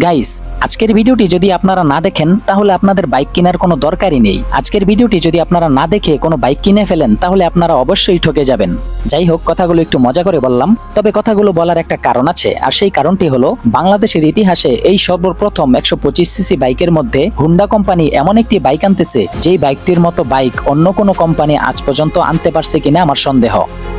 Guys আজকের ভিডিওটি যদি আপনারা না দেখেন, তাহলে আপনাদের বাইক কেনার কোনো দরকারই নেই। আজকের ভিডিওটি যদি আপনারা না দেখে কোনো বাইক কিনে ফেলেন, তাহলে আপনারা অবশ্যই ঠকে যাবেন। যাই হোক, কথাগুলো একটু মজা করে বললাম। তবে কথাগুলো বলার একটা কারণ আছে, আর সেই কারণটি হলো, বাংলাদেশের ইতিহাসে এই সর্বপ্রথম একশো পঁচিশ সিসি বাইকের মধ্যে হুন্ডা কোম্পানি এমন একটি বাইক আনতেছে, যেই বাইকটির মতো বাইক অন্য কোনো কোম্পানি আজ পর্যন্ত আনতে পারছে কিনা আমার সন্দেহ।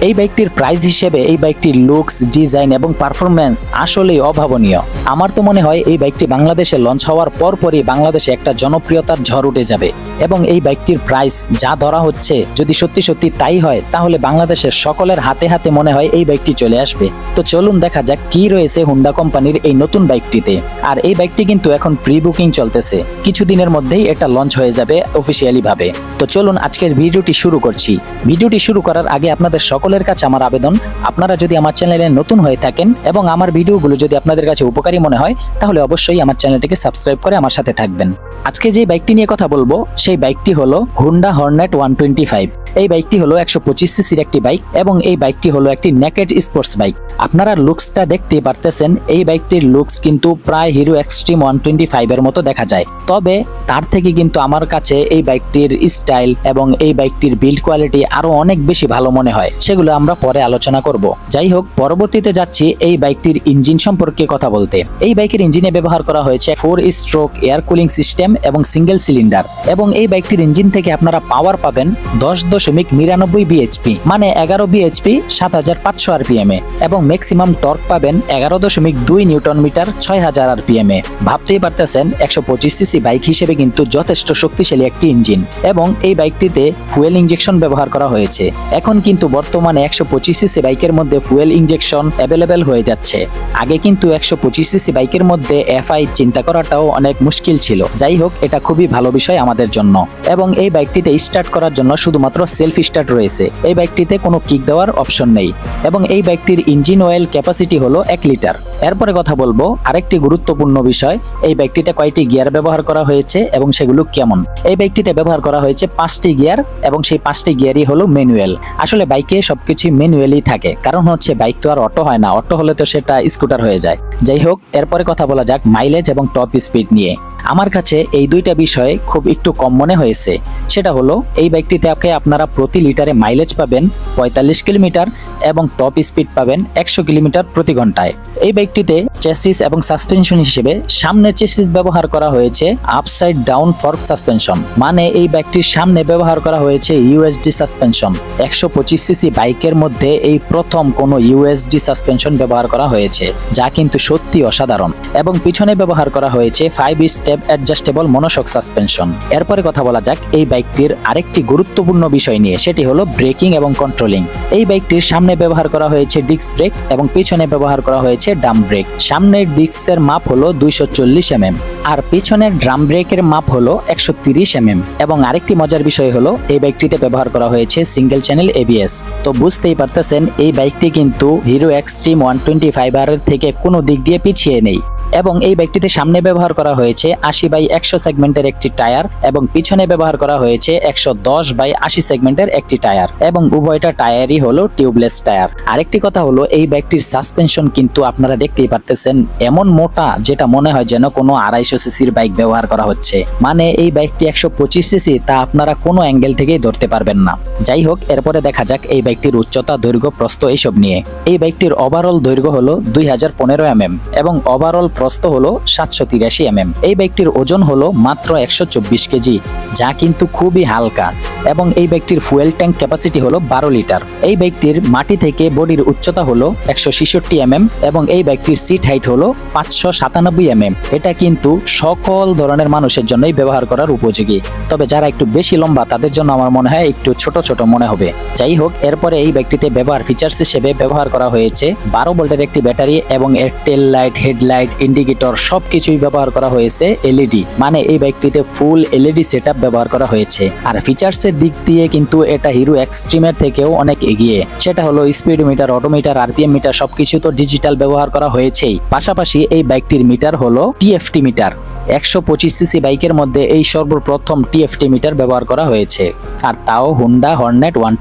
এই বাইকটির প্রাইস হিসেবে এই বাইকটির লুকস ডিজাইন এবং পারফরমেন্স আসলেই অভাবনীয়। আমার তো মনে হয় এই বাইকটি বাংলাদেশে লঞ্চ হওয়ার পরপরই বাংলাদেশে একটা জনপ্রিয়তার ঝড় উঠে যাবে। এবং এই বাইকটির প্রাইস যা ধরা হচ্ছে, যদি সত্যি সত্যি তাই হয়, তাহলে বাংলাদেশের সকলের হাতে হাতে মনে হয় এই বাইকটি চলে আসবে। তো চলুন দেখা যাক কি রয়েছে হুন্ডা কোম্পানির এই নতুন বাইকটিতে। আর এই বাইকটি কিন্তু এখন প্রি বুকিং চলতেছে। কিছুদিনের মধ্যেই এটা লঞ্চ হয়ে যাবে অফিসিয়ালি ভাবে তো চলুন আজকের ভিডিওটি শুরু করছি। ভিডিওটি শুরু করার আগে আপনাদের সকলের কাছে আমার আবেদন। আপনারা যদি আমার চ্যানেলে নতুন হয়ে থাকেন এবং আমার ভিডিওগুলো যদি আপনাদের কাছে উপকারী মনে হয়, তাহলে অবশ্যই আমার চ্যানেলটিকে সাবস্ক্রাইব করে আমার সাথে থাকবেন। আজকে যে বাইকটি নিয়ে কথা বলব, সেই বাইকটি হলো Honda Hornet one twenty five এই বাইকটি হলো একশো পঁচিশ সিসির একটি বাইক এবং এই বাইকটি হলো একটি নেকেড স্পোর্টস বাইক আপনারা লুকসটা দেখতে পারতেছেন, এই বাইকটির লুকস কিন্তু প্রায় হিরো এক্সট্রিম ওয়ান টোয়েন্টি ফাইভের মতো দেখা যায়। তবে তার থেকে কিন্তু আমার কাছে এই বাইকটির স্টাইল এবং এই বাইকটির বিল্ড কোয়ালিটি আরও অনেক বেশি ভালো মনে হয়, সেগুলো আমরা পরে আলোচনা করব। যাই হোক, পরবর্তীতে যাচ্ছি এই বাইকটির ইঞ্জিন সম্পর্কে কথা বলতে। এই বাইকের ইঞ্জিনে ব্যবহার করা হয়েছে four stroke air cooling system এবং সিঙ্গেল সিলিন্ডার। এবং এই বাইকটির ইঞ্জিন থেকে আপনারা পাওয়ার পাবেন দশ দশমিক নিরানব্বই বিএইচপি মানে এগারো বিএইচপি সাত হাজার পাঁচশো আরপিএম এ। এবং ম্যাক্সিমাম টর্ক পাবেন এগারো দশমিক দুই নিউটন মিটার ছয় হাজার আরপিএম এ। ভাবতেই পারতেছেন একশো পঁচিশ সিসি বাইক হিসেবে কিন্তু যথেষ্ট শক্তিশালী একটি ইঞ্জিন এবং এই বাইকটিতে ফুয়েল ইঞ্জেকশন ব্যবহার করা হয়েছে। এখন কিন্তু বর্তমানে একশো পঁচিশ সিসি বাইকের মধ্যে ফুয়েল ইঞ্জেকশন অ্যাভেলেবেল হয়ে যাচ্ছে। আগে কিন্তু একশো পঁচিশ সিসি বাইকের মধ্যে এফআই চিন্তা করাটাও অনেক মুশকিল ছিল। যাই হোক, এটা খুবই ভালো বিষয় আমাদের জন্য। এবং এই বাইকটিতে স্টার্ট করার জন্য শুধুমাত্র সেলফ স্টার্ট রয়েছে। এই বাইকটিতে কোনো কিক দেওয়ার অপশন নেই। এবং এই বাইকটির ইঞ্জিন অয়েল ক্যাপাসিটি হলো এক লিটার। এরপরে কথা বলব আরেকটি গুরুত্বপূর্ণ বিষয়। এই বাইকটিতে কয়টি গিয়ার ব্যবহার করা হয়েছে এবং সেগুলো কেমন? এই বাইকটিতে ব্যবহার করা হয়েছে পাঁচটি গিয়ার এবং সেই পাঁচটি গিয়ারই হলো ম্যানুয়াল আসলে বাইকে সবকিছু ম্যানুয়ালি থাকে। কারণ হচ্ছে বাইক তো আর অটো হয় না। অটো হলে তো সেটা স্কুটার হয়ে যায়। যাই হোক, এরপরে কথা বলা যাক মাইলেজ এবং টপ স্পিড নিয়ে। আমার কাছে এই দুইটা বিষয়ে খুব একটু কম মনে হয়েছে। সেটা হলো, এই বাইকটিতে আপনি আপনারা প্রতি লিটারে মাইলেজ পাবেন পঁয়তাল্লিশ কিলোমিটার এবং টপ স্পিড পাবেন একশো কিলোমিটার প্রতি ঘন্টায়। এই বাইকটিতে চেসিস এবং সাসপেনশন হিসেবে সামনের চেসিস ব্যবহার করা হয়েছে আপসাইড ডাউন ফর্ক সাসপেনশন মানে এই বাইকটির সামনে ব্যবহার করা হয়েছে ইউএসডি সাসপেনশন একশো পঁচিশ সিসি বাইকের মধ্যে এই প্রথম কোনো ইউএসডি সাসপেনশন ব্যবহার করা হয়েছে, যা কিন্তু সত্যি অসাধারণ। এবং পিছনে ব্যবহার করা হয়েছে five step adjustable monoshock suspension এরপরে কথা বলা যাক এই বাইকটির আরেকটি গুরুত্বপূর্ণ বিষয় নিয়ে, সেটি হলো ব্রেকিং এবং কন্ট্রোলিং এই বাইকটির সামনে ব্যবহার করা হয়েছে ডিস্ক ব্রেক এবং পিছনে ব্যবহার করা হয়েছে ড্রাম ব্রেক। সামনের ডিস্কের মাপ হলো দুইশো চল্লিশ এমএম আর পিছনের ড্রাম ব্রেকের মাপ হলো একশো তিরিশ এমএম এবং আরেকটি মজার বিষয় হলো, এই বাইকটিতে ব্যবহার করা হয়েছে সিঙ্গেল চ্যানেল এবিএস তো বুঝতেই পারতেছেন, এই বাইকটি কিন্তু Hero Xtreme one twenty five আর থেকে কোনো দিক দিয়ে পিছিয়ে নেই। এবং এই বাইকটিতে সামনে ব্যবহার করা হয়েছে আশি বাই একশো সেগমেন্টের একটি টায়ার এবং পিছনে ব্যবহার করা হয়েছে একশো দশ বাই আশি সেগমেন্টের একটি টায়ার এবং উভয়টা টায়ারই হলো টিউবলেস টায়ার। আরেকটি কথা হলো, এই বাইকটির সাসপেনশন কিন্তু আপনারা দেখতেই পারতেছেন এমন মোটা যেটা মনে হয় যেন কোনো আড়াইশো সিসির বাইক ব্যবহার করা হচ্ছে। মানে এই বাইকটি একশো পঁচিশ সিসি তা আপনারা কোনো অ্যাঙ্গেল থেকেই ধরতে পারবেন না। যাই হোক, এরপরে দেখা যাক এই বাইকটির উচ্চতা, দৈর্ঘ্য, প্রস্থ এইসব নিয়ে। এই বাইকটির ওভারঅল দৈর্ঘ্য হলো দুই হাজার পনেরো এমএম এবং ওভারঅল প্রস্থ হলো সাতশো তিরাশি এমএম। এই বাইকটির ওজন হলো মাত্র একশো চব্বিশ কেজি, যা কিন্তু খুবই হালকা। এবং এই বাইকটির ফুয়েল ট্যাঙ্ক ক্যাপাসিটি হলো বারো লিটার। এই বাইকটির মাটি থেকে বডির উচ্চতা হলো একশো ছিষট্টি এমএম এবং এই বাইকটির সিট হাইট হলো পাঁচশো সাতানব্বই এমএম। এটা কিন্তু সকল ধরনের মানুষের জন্যই ব্যবহার করার উপযোগী। তবে যারা একটু বেশি লম্বা, তাদের জন্য আমার মনে হয় একটু ছোট ছোট মনে হবে। যাই হোক, এরপরে এই বাইকটিতে ব্যবহার ফিচার্স হিসেবে ব্যবহার করা হয়েছে। বারো ভোল্টের একটি ব্যাটারি এবং এর টেল লাইট হেডলাইট ইন্ডিকেটর সবকিছুই ব্যবহার করা হয়েছে এলইডি মানে এই বাইকটিতে ফুল এলইডি সেটআপ ব্যবহার করা হয়েছে। আর ফিচার্সের দিক দিয়ে কিন্তু এটা হিরো এক্সট্রিমের থেকেও অনেক এগিয়ে। সেটা হলো speed meter, odometer, RPM meter, সবকিছু তো ডিজিটাল ব্যবহার করা হয়েছেই। পাশাপাশি এই বাইকটির মিটার হলো টিএফটি মিটার। একশো পঁচিশ সিসি বাইকের মধ্যে এই সর্বপ্রথম টিএফটি মিটার ব্যবহার করা হয়েছে। আর তাও হুন্ডা, হর্নেট, ওয়ান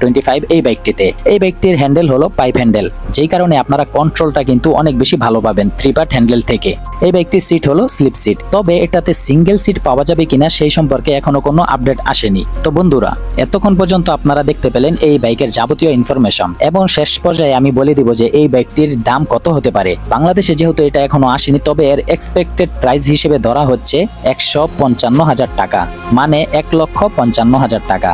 এই বাইকটিতে। এই বাইকটির হ্যান্ডেল হলো পাইপ হ্যান্ডেল। যেই কারণে আপনারা কন্ট্রোলটা কিন্তু অনেক বেশি ভালো পাবেন থ্রি পার্ট হ্যান্ডেল থেকে। এই বাইকটির সিট হলো স্লিপ সিট তবে এটাতে সিঙ্গেল সিট পাওয়া যাবে কিনা সেই সম্পর্কে এখনও কোনো আপডেট আসেনি। তো বন্ধুরা, এতক্ষণ পর্যন্ত আপনারা দেখতে পেলেন এই বাইকের যাবতীয় ইনফরমেশন এবং শেষ পর্যায়ে আমি বলে দিব যে এই বাইকটির দাম কত হতে পারে। বাংলাদেশে যেহেতু এটা এখনও আসেনি, তবে এর এক্সপেক্টেড প্রাইস হিসেবে ধরা হচ্ছে একশো পঞ্চান্ন হাজার টাকা মানে এক লক্ষ পঞ্চান্ন হাজার টাকা।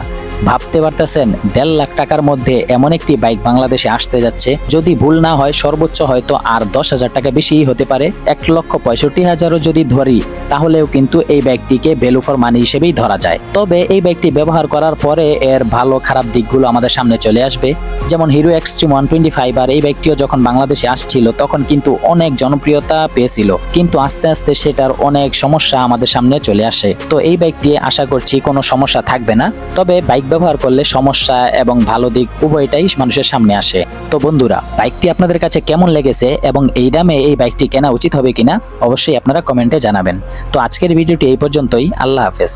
ভাবতে পারতেছেন দেড় লাখ টাকার মধ্যে এমন একটি বাইক বাংলাদেশে আসতে যাচ্ছে, যদি ভুল না হয় সর্বোচ্চ হয়তো আর দশ হাজার টাকা বেশিই হতে পারে। এক লক্ষ পঁয়ষট্টি হাজারও যদি ধরি, তাহলেও কিন্তু এই বাইকটিকে ভ্যালু ফর মানি হিসেবেই ধরা যায়। তবে এই বাইকটি ব্যবহার করার পরে এর ভালো খারাপ দিকগুলো আমাদের সামনে চলে আসবে। যেমন Hero Xtreme one twenty five আর এই বাইকটিও যখন বাংলাদেশে আসছিল, তখন কিন্তু অনেক জনপ্রিয়তা পেয়েছিল। কিন্তু আস্তে আস্তে সেটার অনেক সমস্যা আমাদের সামনে চলে আসে। তো এই বাইকটি আশা করছি কোনো সমস্যা থাকবে না। তবে বাইক ব্যবহার করলে সমস্যা এবং ভালো দিক উভয়টাই মানুষের সামনে আসে। তো বন্ধুরা, বাইকটি আপনাদের কাছে কেমন লেগেছে এবং এই দামে এই বাইকটি কেনা উচিত হবে কিনা অবশ্যই আপনারা কমেন্টে জানাবেন। তো আজকের ভিডিওটি এই পর্যন্তই। আল্লাহ হাফেজ।